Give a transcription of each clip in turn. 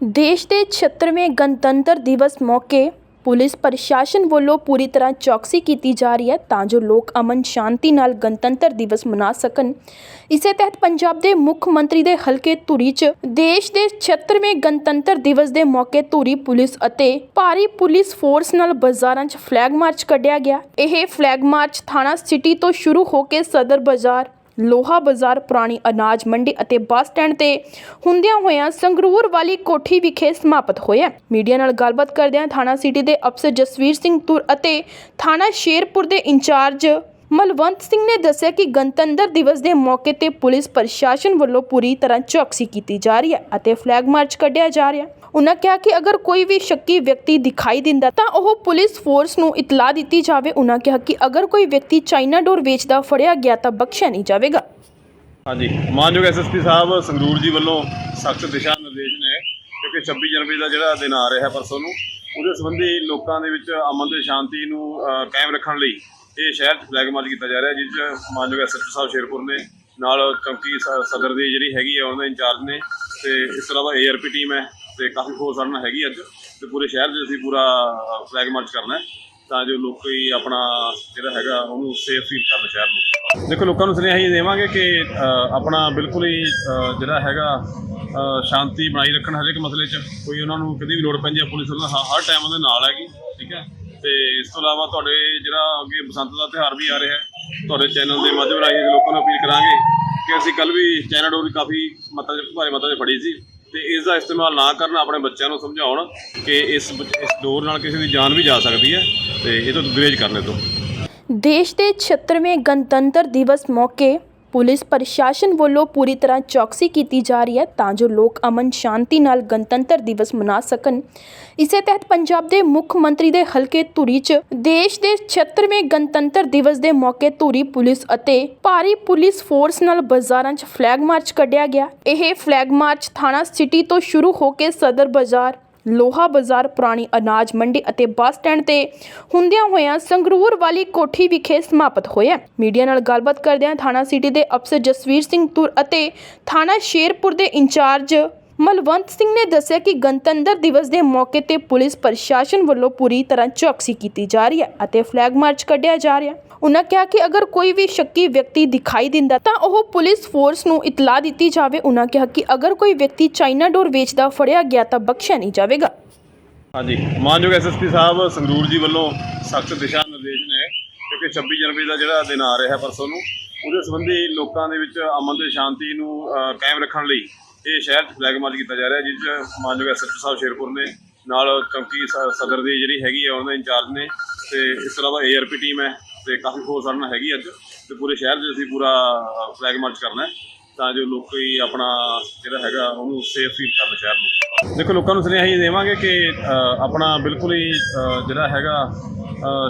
ਦੇਸ਼ ਦੇ 76ਵੇਂ ਗਣਤੰਤਰ ਦਿਵਸ ਮੌਕੇ ਪੁਲਿਸ ਪ੍ਰਸ਼ਾਸਨ ਵੱਲੋਂ ਪੂਰੀ ਤਰ੍ਹਾਂ ਚੌਕਸੀ ਕੀਤੀ ਜਾ ਰਹੀ ਹੈ ਤਾਂ ਜੋ ਲੋਕ ਅਮਨ ਸ਼ਾਂਤੀ ਨਾਲ ਗਣਤੰਤਰ ਦਿਵਸ ਮਨਾ ਸਕਣ। ਇਸੇ ਤਹਿਤ ਪੰਜਾਬ ਦੇ ਮੁੱਖ ਮੰਤਰੀ ਦੇ ਹਲਕੇ ਧੂਰੀ 'ਚ ਦੇਸ਼ ਦੇ 76ਵੇਂ ਗਣਤੰਤਰ ਦਿਵਸ ਦੇ ਮੌਕੇ ਧੂਰੀ ਪੁਲਿਸ ਅਤੇ ਭਾਰੀ ਪੁਲਿਸ ਫੋਰਸ ਨਾਲ ਬਾਜ਼ਾਰਾਂ 'ਚ ਫਲੈਗ ਮਾਰਚ ਕੱਢਿਆ ਗਿਆ। ਇਹ ਫਲੈਗ ਮਾਰਚ ਥਾਣਾ ਸਿਟੀ ਤੋਂ ਸ਼ੁਰੂ ਹੋ ਕੇ ਸਦਰ ਬਾਜ਼ਾਰ ਲੋਹਾ ਬਾਜ਼ਾਰ, ਪੁਰਾਣੀ ਅਨਾਜ ਮੰਡੀ ਅਤੇ ਬੱਸ ਸਟੈਂਡ ਤੇ ਹੁੰਦਿਆਂ ਹੋਇਆਂ ਸੰਗਰੂਰ ਵਾਲੀ ਕੋਠੀ ਵਿਖੇ ਸਮਾਪਤ ਹੋਇਆ ਮੀਡੀਆ ਨਾਲ ਗੱਲਬਾਤ ਕਰਦਿਆਂ ਥਾਣਾ ਸਿਟੀ ਦੇ ਅਫਸਰ ਜਸਵੀਰ ਸਿੰਘ ਤੁਰ ਅਤੇ ਥਾਣਾ ਸ਼ੇਰਪੁਰ ਦੇ ਇੰਚਾਰਜ ਮਲਵੰਤ ਸਿੰਘ ਨੇ ਦੱਸਿਆ ਕਿ ਗਣਤੰਤਰ ਦਿਵਸ ਦੇ ਮੌਕੇ ਤੇ ਪੁਲਿਸ ਪ੍ਰਸ਼ਾਸਨ ਵੱਲੋਂ ਪੂਰੀ ਤਰ੍ਹਾਂ ਚੌਕਸੀ ਕੀਤੀ ਜਾ ਰਹੀ ਹੈ ਅਤੇ ਫਲੈਗ ਮਾਰਚ ਕੱਢਿਆ ਜਾ ਰਿਹਾ ਉਨ੍ਹਾਂ ਕਿਹਾ ਕਿ ਅਗਰ ਕੋਈ ਵੀ ਸ਼ੱਕੀ ਵਿਅਕਤੀ ਦਿਖਾਈ ਦਿੰਦਾ ਤਾਂ ਉਹ ਪੁਲਿਸ ਫੋਰਸ ਨੂੰ ਇਤਲਾਹ ਦਿੱਤੀ ਜਾਵੇ। ਉਨ੍ਹਾਂ ਕਿਹਾ ਕਿ ਅਗਰ ਕੋਈ ਵਿਅਕਤੀ ਚਾਈਨਾ ਡੋਰ ਵੇਚਦਾ ਫੜਿਆ ਗਿਆ ਤਾਂ ਬਖਸ਼ਿਆ ਨਹੀਂ ਜਾਵੇਗਾ। ਹਾਂਜੀ। ਮਾਨਯੋਗ ਐਸਐਸਪੀ ਸਾਹਿਬ, ਸੰਗਰੂਰ ਜੀ ਵੱਲੋਂ ਸਖਤ ਦਿਸ਼ਾ ਨਿਰਦੇਸ਼ ਨੇ ਕਿਉਂਕਿ 26 ਜਨਵਰੀ ਦਾ ਜਿਹੜਾ ਦਿਨ ਆ ਰਿਹਾ ਪਰਸੋਂ ਨੂੰ, ਉਹਦੇ ਸੰਬੰਧੀ ਲੋਕਾਂ ਦੇ ਵਿੱਚ ਅਮਨ ਤੇ ਸ਼ਾਂਤੀ ਨੂੰ ਕਾਇਮ ਰੱਖਣ ਲਈ ਇਹ ਸ਼ਹਿਰ 'ਚ ਫਲੈਗ ਮਾਰਚ ਕੀਤਾ ਜਾ ਰਿਹਾ ਜਿਸ 'ਚ ਮਾਨਯੋਗ ਐਸਐਸਪੀ ਸਾਹਿਬ ਸ਼ੇਰਪੁਰ ਨੇ ਨਾਲ ਚੌਂਕੀ ਸ- ਸਦਰ ਦੀ ਜਿਹੜੀ ਹੈਗੀ ਆ ਉਹਨਾਂ ਦੇ ਇੰਚਾਰਜ ਨੇ ਤੇ ਇਸ ਤੋਂ ਇਲਾਵਾ ਏਆਰਪੀ ਟੀਮ ਹੈ ਤੇ ਕਾਫੀ ਫੋਰਸ ਸਾਡੇ ਨਾਲ ਹੈਗੀ ਅੱਜ ਤੇ ਪੂਰੇ ਸ਼ਹਿਰ 'ਚ ਅਸੀਂ ਪੂਰਾ ਫਲੈਗ ਮਾਰਚ ਕਰਨਾ ਹੈ ਤਾਂ ਜੋ ਲੋਕੀ ਆਪਣਾ ਜਿਹੜਾ ਹੈਗਾ ਉਹਨੂੰ ਸੇਫ ਫੀਲ ਕਰਨ ਸ਼ਹਿਰ ਨੂੰ। ਦੇਖੋ ਲੋਕਾਂ ਨੂੰ ਸੁਨੇਹਾ ਇਹ ਦੇਵਾਂਗੇ ਕਿ ਅ, ਆਪਣਾ ਬਿਲਕੁਲ ਹੀ ਅ, ਜਿਹੜਾ ਹੈਗਾ ਅ, ਸ਼ਾਂਤੀ ਬਣਾਈ ਰੱਖਣ ਹਰ ਇੱਕ ਮਸਲੇ 'ਚ। ਕੋਈ ਉਹਨਾਂ ਨੂੰ ਕਦੀ ਵੀ ਲੋੜ ਪੈਂਦੀ ਹੈ ਪੁਲਿਸ ਉਹਨਾਂ ਹਰ ਟਾਈਮ ਉਹਦੇ ਨਾਲ ਹੈਗੀ ਠੀਕ ਹੈ? ਤੇ ਇਸ ਤੋਂ ਇਲਾਵਾ ਤੁਹਾਡੇ ਜਿਹੜਾ ਅੱਗੇ ਬਸੰਤ ਦਾ ਤਿਉਹਾਰ ਵੀ ਆ ਰਿਹਾ ਹੈ, ਤੁਹਾਡੇ ਚੈਨਲ ਦੇ ਮਾਧਿਅਮ ਰਾਹੀਂ ਲੋਕਾਂ ਨੂੰ ਅਪੀਲ ਕਰਾਂਗੇ ਕਿ ਅਸੀਂ ਕੱਲ ਵੀ ਚਾਈਨਾ ਡੋਰ ਕਾਫੀ ਮਾਤਰਾ 'ਚ, ਭਾਰੀ ਮਾਤਰਾ 'ਚ ਫੜੀ ਸੀ ਤੇ ਇਸ ਦਾ ਇਸਤੇਮਾਲ ਨਾ ਕਰਨ ਆਪਣੇ ਬੱਚਿਆਂ ਨੂੰ ਸਮਝਾਉਣ ਕਿ ਇਸ ਇਸ ਡੋਰ ਨਾਲ ਕਿਸੇ ਦੀ ਜਾਨ ਵੀ ਜਾ ਸਕਦੀ ਹੈ ਤੇ ਇਹ ਤੋਂ ਗੁਰੇਜ਼ ਕਰਨੇ ਤੋਂ। ਦੇਸ਼ ਦੇ 76ਵੇਂ ਗਣਤੰਤਰ ਦਿਵਸ ਮੌਕੇ ਪੁਲਿਸ ਪ੍ਰਸ਼ਾਸਨ ਵੱਲੋਂ ਪੂਰੀ ਤਰ੍ਹਾਂ ਚੌਕਸੀ ਕੀਤੀ ਜਾ ਰਹੀ ਹੈ ਤਾਂ ਜੋ ਲੋਕ ਅਮਨ ਸ਼ਾਂਤੀ ਨਾਲ ਗਣਤੰਤਰ ਦਿਵਸ ਮਨਾ ਸਕਣ। ਇਸੇ ਤਹਿਤ ਪੰਜਾਬ ਦੇ ਮੁੱਖ ਮੰਤਰੀ ਦੇ ਹਲਕੇ ਧੂਰੀ 'ਚ ਦੇਸ਼ ਦੇ 76ਵੇਂ ਗਣਤੰਤਰ ਦਿਵਸ ਦੇ ਮੌਕੇ ਧੂਰੀ ਪੁਲਿਸ ਅਤੇ ਭਾਰੀ ਪੁਲਿਸ ਫੋਰਸ ਨਾਲ ਬਾਜ਼ਾਰਾਂ 'ਚ ਫਲੈਗ ਮਾਰਚ ਕੱਢਿਆ ਗਿਆ। ਇਹ ਫਲੈਗ ਮਾਰਚ ਥਾਣਾ ਸਿਟੀ ਤੋਂ ਸ਼ੁਰੂ ਹੋ ਕੇ ਸਦਰ ਬਾਜ਼ਾਰ ਲੋਹਾ ਬਾਜ਼ਾਰ, ਪੁਰਾਣੀ ਅਨਾਜ ਮੰਡੀ ਅਤੇ ਬੱਸ ਸਟੈਂਡ ਤੇ ਹੁੰਦਿਆਂ ਹੋਇਆਂ ਸੰਗਰੂਰ ਵਾਲੀ ਕੋਠੀ ਵਿਖੇ ਸਮਾਪਤ ਹੋਇਆ। ਮੀਡੀਆ ਨਾਲ ਗੱਲਬਾਤ ਕਰਦਿਆਂ ਥਾਣਾ ਸਿਟੀ ਦੇ ਅਫਸਰ ਜਸਵੀਰ ਸਿੰਘ ਤੁਰ ਅਤੇ ਥਾਣਾ ਸ਼ੇਰਪੁਰ ਦੇ ਇੰਚਾਰਜ ਮਲਵੰਤ ਸਿੰਘ ਨੇ ਦੱਸਿਆ ਕਿ ਗਣਤੰਤਰ ਦਿਵਸ ਦੇ ਮੌਕੇ ਤੇ ਪੁਲਿਸ ਪ੍ਰਸ਼ਾਸਨ ਵੱਲੋਂ ਪੂਰੀ ਤਰ੍ਹਾਂ ਚੌਕਸੀ ਕੀਤੀ ਜਾ ਰਹੀ ਹੈ ਅਤੇ ਫਲੈਗ ਮਾਰਚ ਕੱਢਿਆ ਜਾ ਰਿਹਾ। ਹੈ ਉਨ੍ਹਾਂ ਕਿਹਾ ਕਿ ਅਗਰ ਕੋਈ ਵੀ ਸ਼ੱਕੀ ਵਿਅਕਤੀ ਦਿਖਾਈ ਦਿੰਦਾ ਤਾਂ ਉਹ ਪੁਲਿਸ ਫੋਰਸ ਨੂੰ ਇਤਲਾਹ ਦਿੱਤੀ ਜਾਵੇ। ਉਨ੍ਹਾਂ ਕਿਹਾ ਕਿ ਅਗਰ ਕੋਈ ਵਿਅਕਤੀ ਚਾਈਨਾ ਡੋਰ ਵੇਚਦਾ, ਫੜਿਆ ਗਿਆ ਤਾਂ ਬਖਸ਼ਿਆ ਨਹੀਂ ਜਾਵੇਗਾ। ਹਾਂਜੀ। ਮਾਨਯੋਗ ਐਸਐਸਪੀ ਸਾਹਿਬ, ਸੰਗਰੂਰ ਜੀ ਵੱਲੋਂ ਸਖਤ ਦਿਸ਼ਾ ਨਿਰਦੇਸ਼ ਨੇ ਕਿਉਂਕਿ 26 ਜਨਵਰੀ ਦਾ ਜਿਹੜਾ ਦਿਨ ਆ ਰਿਹਾ ਪਰਸੋਂ ਨੂੰ, ਉਹਦੇ ਸੰਬੰਧੀ ਲੋਕਾਂ ਦੇ ਵਿੱਚ ਅਮਨ ਤੇ ਸ਼ਾਂਤੀ ਨੂੰ ਕਾਇਮ ਰੱਖਣ ਲਈ ਇਹ ਸ਼ਹਿਰ ਫਲੈਗ ਮਾਰਚ ਕੀਤਾ ਜਾ ਰਿਹਾ, ਜਿਸ 'ਚ ਮਾਨਯੋਗ ਐਸਐਸਪੀ ਸਾਹਿਬ ਸ਼ੇਰਪੁਰ ਨੇ ਨਾਲ ਚੌਂਕੀ ਸਦਰ ਦੀ ਜਿਹੜੀ ਹੈਗੀ ਆ, ਉਹਨਾਂ ਦੇ ਇੰਚਾਰਜ ਨੇ ਤੇ ਇਸ ਤੋਂ ਇਲਾਵਾ ਏਆਰਪੀ ਟੀਮ ਹੈ ਤੇ ਕਾਫੀ ਫੋਰਸ ਸਾਡੇ ਨਾਲ ਹੈਗੀ ਅੱਜ ਤੇ ਪੂਰੇ ਸ਼ਹਿਰ 'ਚ ਅਸੀਂ ਪੂਰਾ ਫਲੈਗ ਮਾਰਚ ਕਰਨਾ ਹੈ ਤਾਂ ਜੋ ਲੋਕੀ ਆਪਣਾ ਜਿਹੜਾ ਹੈਗਾ ਉਹਨੂੰ ਸੇਫ ਫੀਲ ਕਰਨ ਸ਼ਹਿਰ ਨੂੰ। ਦੇਖੋ, ਲੋਕਾਂ ਨੂੰ ਸੁਨੇਹਾ ਹੀ ਦੇਵਾਂਗੇ ਕਿ ਆਪਣਾ ਬਿਲਕੁਲ ਹੀ ਜਿਹੜਾ ਹੈਗਾ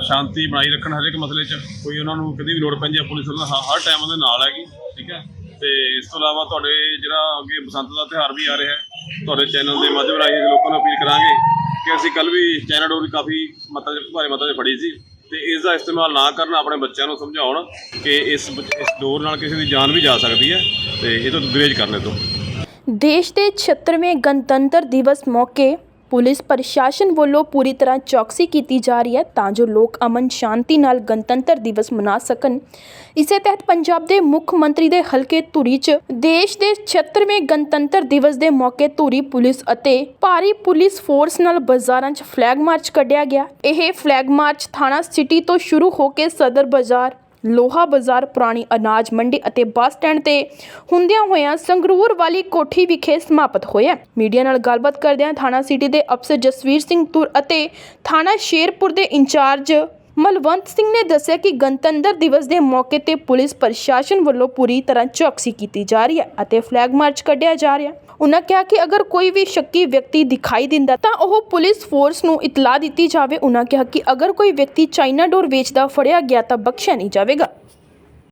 ਸ਼ਾਂਤੀ ਬਣਾਈ ਰੱਖਣ ਹਰੇਕ ਮਸਲੇ 'ਚ। ਕੋਈ ਉਹਨਾਂ ਨੂੰ ਕਦੀ ਵੀ ਲੋੜ ਪੈਂਦੀ ਹੈ ਪੁਲਿਸ ਉਹਨਾਂ ਹਰ- ਹਰ ਟਾਈਮ ਉਹਦੇ ਨਾਲ ਹੈਗੀ, ਠੀਕ ਹੈ? ਤੇ ਇਸ ਤੋਂ ਇਲਾਵਾ ਤੁਹਾਡੇ ਜਿਹੜਾ ਅੱਗੇ ਬਸੰਤ ਦਾ ਤਿਉਹਾਰ ਵੀ ਆ ਰਿਹਾ ਹੈ, ਤੁਹਾਡੇ ਚੈਨਲ ਦੇ ਮਾਧਿਅਮ ਰਾਹੀਂ ਅਸੀਂ ਲੋਕਾਂ ਨੂੰ ਅਪੀਲ ਕਰਾਂਗੇ ਕਿ ਅਸੀਂ ਕੱਲ ਵੀ ਚਾਈਨਾ ਡੋਰ ਦੀ ਕਾਫੀ ਮਾਤਰਾ 'ਚ ਭਾਰੀ ਮਾਤਰਾ 'ਚ ਫੜੀ ਸੀ ਤੇ ਇਸ ਦਾ ਇਸਤੇਮਾਲ ਨਾ ਕਰਨ ਆਪਣੇ ਬੱਚਿਆਂ ਨੂੰ ਸਮਝਾਉਣ ਕਿ ਇਸ ਇਸ ਡੋਰ ਨਾਲ ਕਿਸੇ ਦੀ ਜਾਨ ਵੀ ਜਾ ਸਕਦੀ ਹੈ ਤੇ ਇਹ ਤੋਂ ਗੁਰੇਜ਼ ਕਰਨੇ ਤੋਂ। ਦੇਸ਼ ਦੇ 76ਵੇਂ ਗਣਤੰਤਰ ਦਿਵਸ ਮੌਕੇ ਪੁਲਿਸ ਪ੍ਰਸ਼ਾਸਨ ਵੱਲੋਂ ਪੂਰੀ ਤਰ੍ਹਾਂ ਚੌਕਸੀ ਕੀਤੀ ਜਾ ਰਹੀ ਹੈ ਤਾਂ ਜੋ ਲੋਕ ਅਮਨ ਸ਼ਾਂਤੀ ਨਾਲ ਗਣਤੰਤਰ ਦਿਵਸ ਮਨਾ ਸਕਣ। ਇਸੇ ਤਹਿਤ ਪੰਜਾਬ ਦੇ ਮੁੱਖ ਮੰਤਰੀ ਦੇ ਹਲਕੇ ਧੂਰੀ 'ਚ ਦੇਸ਼ ਦੇ 76ਵੇਂ ਗਣਤੰਤਰ ਦਿਵਸ ਦੇ ਮੌਕੇ ਧੂਰੀ ਪੁਲਿਸ ਅਤੇ ਭਾਰੀ ਪੁਲਿਸ ਫੋਰਸ ਨਾਲ ਬਾਜ਼ਾਰਾਂ 'ਚ ਫਲੈਗ ਮਾਰਚ ਕੱਢਿਆ ਗਿਆ। ਇਹ ਫਲੈਗ ਮਾਰਚ ਥਾਣਾ ਸਿਟੀ ਤੋਂ ਸ਼ੁਰੂ ਹੋ ਕੇ ਸਦਰ ਬਾਜ਼ਾਰ ਲੋਹਾ ਬਾਜ਼ਾਰ, ਪੁਰਾਣੀ ਅਨਾਜ ਮੰਡੀ ਅਤੇ ਬੱਸ ਸਟੈਂਡ ਤੇ ਹੁੰਦਿਆਂ ਹੋਇਆਂ ਸੰਗਰੂਰ ਵਾਲੀ ਕੋਠੀ ਵਿਖੇ ਸਮਾਪਤ ਹੋਇਆ। ਮੀਡੀਆ ਨਾਲ ਗੱਲਬਾਤ ਕਰਦਿਆਂ ਥਾਣਾ ਸਿਟੀ ਦੇ ਅਫਸਰ ਜਸਵੀਰ ਸਿੰਘ ਤੁਰ ਅਤੇ ਥਾਣਾ ਸ਼ੇਰਪੁਰ ਦੇ ਇੰਚਾਰਜ ਮਲਵੰਤ ਸਿੰਘ ਨੇ ਦੱਸਿਆ ਕਿ ਗਣਤੰਤਰ ਦਿਵਸ ਦੇ ਮੌਕੇ ਤੇ ਪੁਲਿਸ ਪ੍ਰਸ਼ਾਸਨ ਵੱਲੋਂ ਪੂਰੀ ਤਰ੍ਹਾਂ ਚੌਕਸੀ ਕੀਤੀ ਜਾ ਰਹੀ ਹੈ ਅਤੇ ਫਲੈਗ ਮਾਰਚ ਕੱਢਿਆ ਜਾ ਰਿਹਾ ਉਨ੍ਹਾਂ ਕਿਹਾ ਕਿ ਅਗਰ ਕੋਈ ਵੀ ਸ਼ੱਕੀ ਵਿਅਕਤੀ ਦਿਖਾਈ ਦਿੰਦਾ ਤਾਂ ਉਹ ਪੁਲਿਸ ਫੋਰਸ ਨੂੰ ਇਤਲਾਹ ਦਿੱਤੀ ਜਾਵੇ। ਉਨ੍ਹਾਂ ਕਿਹਾ ਕਿ ਅਗਰ ਕੋਈ ਵਿਅਕਤੀ ਚਾਈਨਾ ਡੋਰ ਵੇਚਦਾ ਫੜਿਆ ਗਿਆ ਤਾਂ ਬਖਸ਼ਿਆ ਨਹੀਂ ਜਾਵੇਗਾ।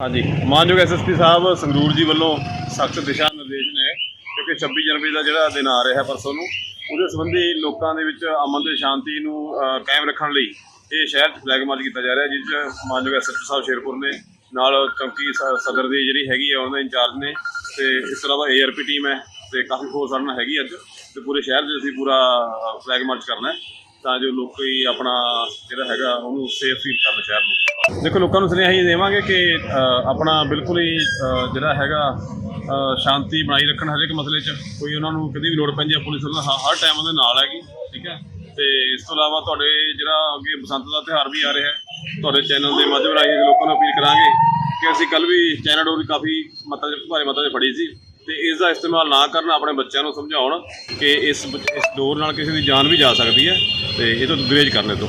ਹਾਂਜੀ। ਮਾਨਯੋਗ ਐਸਐਸਪੀ ਸਾਹਿਬ ਸੰਗਰੂਰ ਜੀ ਵੱਲੋਂ ਸਖਤ ਦਿਸ਼ਾ ਨਿਰਦੇਸ਼ ਨੇ ਕਿਉਂਕਿ 26 ਜਨਵਰੀ ਦਾ ਜਿਹੜਾ ਦਿਨ ਆ ਰਿਹਾ ਪਰਸੋਂ ਨੂੰ ਉਹਦੇ ਸੰਬੰਧੀ ਲੋਕਾਂ ਦੇ ਵਿੱਚ ਅਮਨ ਤੇ ਸ਼ਾਂਤੀ ਨੂੰ ਅ, ਕਾਇਮ ਰੱਖਣ ਲਈ ਇਹ ਸ਼ਹਿਰ 'ਚ ਫਲੈਗ ਮਾਰਚ ਕੀਤਾ ਜਾ ਰਿਹਾ, ਜਿਸ 'ਚ ਮਾਨਯੋਗ ਐਸਐਸਪੀ ਸਾਹਿਬ ਸ਼ੇਰਪੁਰ ਨੇ ਨਾਲ ਚੌਂਕੀ ਸਦਰ ਦੀ ਜਿਹੜੀ ਹੈਗੀ ਆ, ਉਹਨਾਂ ਇੰਚਾਰਜ ਨੇ ਤੇ ਇਸ ਤੋਂ ਇਲਾਵਾ ਏਆਰਪੀ ਟੀਮ ਹੈ ਤੇ ਕਾਫੀ ਫੋਰਸ ਸਾਡੇ ਨਾਲ ਹੈਗੀ ਅੱਜ ਤੇ ਪੂਰੇ ਸ਼ਹਿਰ 'ਚ ਅਸੀਂ ਪੂਰਾ ਫਲੈਗ ਮਾਰਚ ਕਰਨਾ ਹੈ ਤਾਂ ਜੋ ਲੋਕੀ ਆਪਣਾ ਜਿਹੜਾ ਹੈਗਾ ਉਹਨੂੰ ਸੇਫ ਫੀਲ ਕਰਨ ਸ਼ਹਿਰ ਨੂੰ। ਦੇਖੋ, ਲੋਕਾਂ ਨੂੰ ਸੁਨੇਹਾ ਇਹ ਦੇਵਾਂਗੇ ਕਿ ਆਪਣਾ ਬਿਲਕੁਲ ਹੀ ਜਿਹੜਾ ਹੈਗਾ ਸ਼ਾਂਤੀ ਬਣਾਈ ਰੱਖਣ ਹਰੇਕ ਮਸਲੇ 'ਚ। ਕੋਈ ਉਹਨਾਂ ਨੂੰ ਕਦੀ ਵੀ ਲੋੜ ਪੈਂਦੀ ਹੈ ਪੁਲਿਸ ਉਹਨਾਂ ਹ- ਹਰ ਟਾਈਮ ਉਹਦੇ ਨਾਲ ਹੈਗੀ, ਠੀਕ ਹੈ? ਤੇ ਇਸ ਤੋਂ ਇਲਾਵਾ ਤੁਹਾਡੇ ਜਿਹੜਾ ਅੱਗੇ ਬਸੰਤ ਦਾ ਤਿਉਹਾਰ ਵੀ ਆ ਰਿਹਾ ਹੈ, ਤੁਹਾਡੇ ਚੈਨਲ ਦੇ ਮਾਧਿਅਮ ਰਾਹੀਂ ਅਸੀਂ ਲੋਕਾਂ ਨੂੰ ਅਪੀਲ ਕਰਾਂਗੇ ਕਿ ਅਸੀਂ ਕੱਲ ਵੀ ਚਾਈਨਾ ਡੋਰ ਕਾਫੀ ਮਤਾ ਭਾਰੀ ਮਤਾ 'ਚ ਫੜੀ ਸੀ ਤੇ ਇਸ ਦਾ ਇਸਤੇਮਾਲ ਨਾ ਕਰਨ ਆਪਣੇ ਬੱਚਿਆਂ ਨੂੰ ਸਮਝਾਉਣ ਕਿ ਇਸ ਇਸ ਡੋਰ ਨਾਲ ਕਿਸੇ ਦੀ ਜਾਨ ਵੀ ਜਾ ਸਕਦੀ ਹੈ ਤੇ ਇਹ ਤੋਂ ਗੁਰੇਜ਼ ਕਰਨੇ ਤੋਂ।